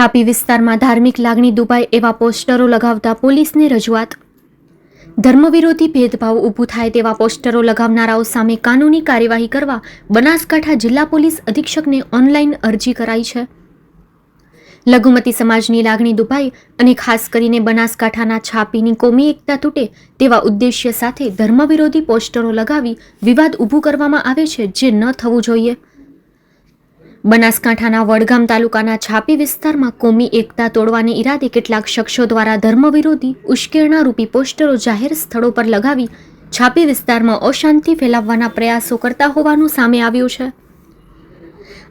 છાપી વિસ્તારમાં ધાર્મિક લાગણી દુભાય એવા પોસ્ટરો લગાવતા પોલીસને રજૂઆત. ધર્મવિરોધી ભેદભાવ ઊભું થાય તેવા પોસ્ટરો લગાવનારાઓ સામે કાનૂની કાર્યવાહી કરવા બનાસકાંઠા જિલ્લા પોલીસ અધિક્ષકને ઓનલાઈન અરજી કરાઈ છે. લઘુમતી સમાજની લાગણી દુભાઈ અને ખાસ કરીને બનાસકાંઠાના છાપીની કોમી એકતા તૂટે તેવા ઉદ્દેશ્ય સાથે ધર્મવિરોધી પોસ્ટરો લગાવી વિવાદ ઊભું કરવામાં આવે છે જે ન થવું જોઈએ. બનાસકાંઠાના વડગામ તાલુકાના છાપી વિસ્તારમાં કોમી એકતા તોડવાને ઈરાદે કેટલાક શખ્સો દ્વારા ધર્મવિરોધી ઉશ્કેરણારૂપી પોસ્ટરો જાહેર સ્થળો પર લગાવી છાપી વિસ્તારમાં અશાંતિ ફેલાવવાના પ્રયાસો કરતા હોવાનું સામે આવ્યું છે.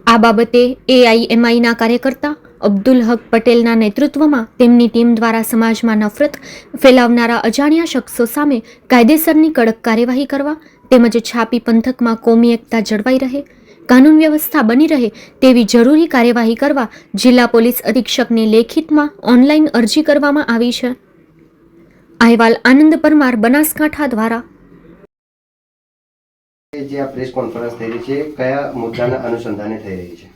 આ બાબતે એઆઈએમઆઈના કાર્યકર્તા અબ્દુલ હક પટેલના નેતૃત્વમાં તેમની ટીમ દ્વારા સમાજમાં નફરત ફેલાવનારા અજાણ્યા શખ્સો સામે કાયદેસરની કડક કાર્યવાહી કરવા તેમજ છાપી પંથકમાં કોમી એકતા જળવાઈ રહે કાનૂન વ્યવસ્થા બની રહે તેવી જરૂરી કાર્યવાહી કરવા જિલ્લા પોલીસ અધિક્ષકને લેખિતમાં ઓનલાઈન અરજી કરવામાં આવી છે. અહેવાલ આનંદ પરમાર બનાસકાંઠા દ્વારા. જે આ પ્રેસ કોન્ફરન્સ થઈ રહી છે કયા મુદ્દાના અનુસંધાને થઈ રહી છે?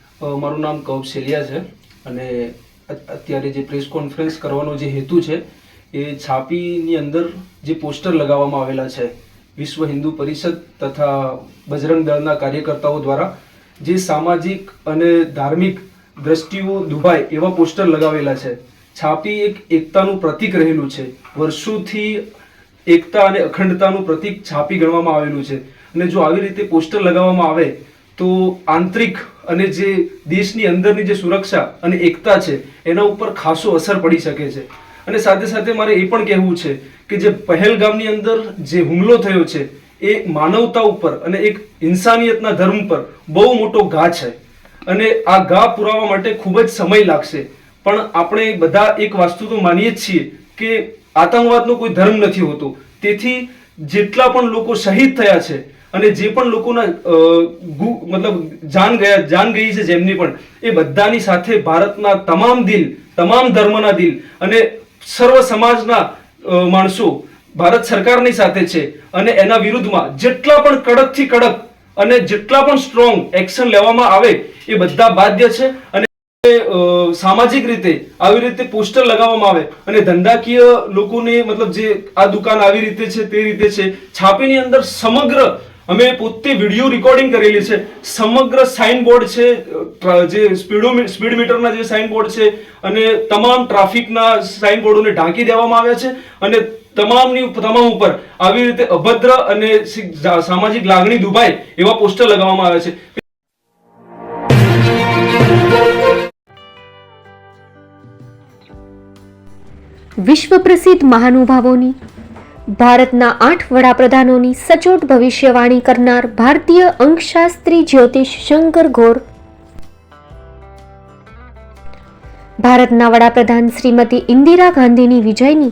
મારું નામ કૌશલ્યા છે અને અત્યારે જે પ્રેસ કોન્ફરન્સ કરવાનો જે હેતુ છે એ છાપીની અંદર જે પોસ્ટર લગાવવામાં આવેલા છે વિશ્વ હિન્દુ પરિષદ તથા બજરંગ દળના કાર્યકર્તાઓ દ્વારા જે સામાજિક અને ધાર્મિક દ્રષ્ટિઓ દુભાય એવા પોસ્ટર લગાવેલા છે. છાપી એક એકતાનું પ્રતીક રહેલું છે. વર્ષોથી એકતા અને અખંડતાનું પ્રતીક છાપી ગણવામાં આવેલું છે. અને જો આવી રીતે પોસ્ટર લગાવવામાં આવે, તો આંતરિક અને જે દેશની અંદરની જે સુરક્ષા અને એકતા છે, એના ઉપર ખાસો અસર પડી શકે છે. અને સાથે સાથે મારે એ પણ કહેવું છે કે જે પહેલગામની અંદર જે હુમલો થયો છે એ માનવતા ઉપર અને એક ઇન્સાનિયતના ધર્મ પર બહુ મોટો ઘા છે. અને આ ઘા પુરાવા માટે ખૂબ જ સમય લાગશે. પણ આપણે બધા એક વસ્તુ તો માનીએ જ છીએ કે આતંકવાદનો કોઈ ધર્મ નથી હોતો. તેથી જેટલા પણ લોકો શહીદ થયા છે અને જે પણ લોકોના મતલબ જાન ગયા, જાન ગઈ છે જેમની પણ, એ બધાની સાથે ભારતના તમામ દિલ, તમામ ધર્મના દિલ અને સર્વ સમાજના માણસો ભારત સરકારની સાથે છે અને એના વિરુદ્ધમાં જેટલા પણ કડકથી કડક અને જેટલા પણ સ્ટ્રોંગ એક્શન લેવામાં આવે એ બધા બાધ્ય છે અને સામાજિક રીતે આવી રીતે પોસ્ટર લગાવવામાં આવે અને ધંધાકીય લોકોને મતલબ જે આ દુકાન આવી રીતે છે તે રીતે છે છાપીની અંદર સમગ્ર અમે પોતે વીડિયો રેકોર્ડિંગ કરેલી છે, સમગ્ર સાઇન બોર્ડ છે જે સ્પીડો સ્પીડ મીટરના જે સાઇન બોર્ડ છે અને તમામ ટ્રાફિકના સાઇન બોર્ડોને ઢાંકી દેવામાં આવ્યા છે અને તમામની તમામ ઉપર આવી રીતે અભદ્ર અને સામાજિક લાગણી દુભાય એવા પોસ્ટર લગાવવામાં આવે છે. વિશ્વ પ્રસિદ્ધ મહાનુભાવોની, ભારતના આઠ વડાપ્રધાનોની સચોટ ભવિષ્યવાણી કરનાર ભારતીય અંકશાસ્ત્રી જ્યોતિષ શંકર ઘોર ભારતના વડાપ્રધાન શ્રીમતી ઇન્દિરા ગાંધીની વિજયની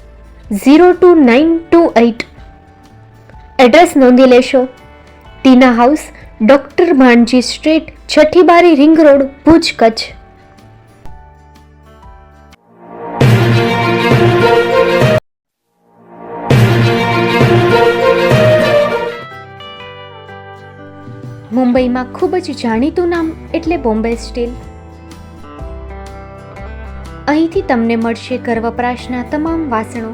zero two nine two eight. Address નોંધી લેશો. Tina house, doctor Bhanji street છઠ્ઠી બારી રિંગ રોડ, ભુજ કચ્છ. મુંબઈમાં ખૂબ જ જાણીતું નામ એટલે બોમ્બે સ્ટીલ. અહીંથી તમને મળશે ઘર વપરાશના તમામ વાસણો.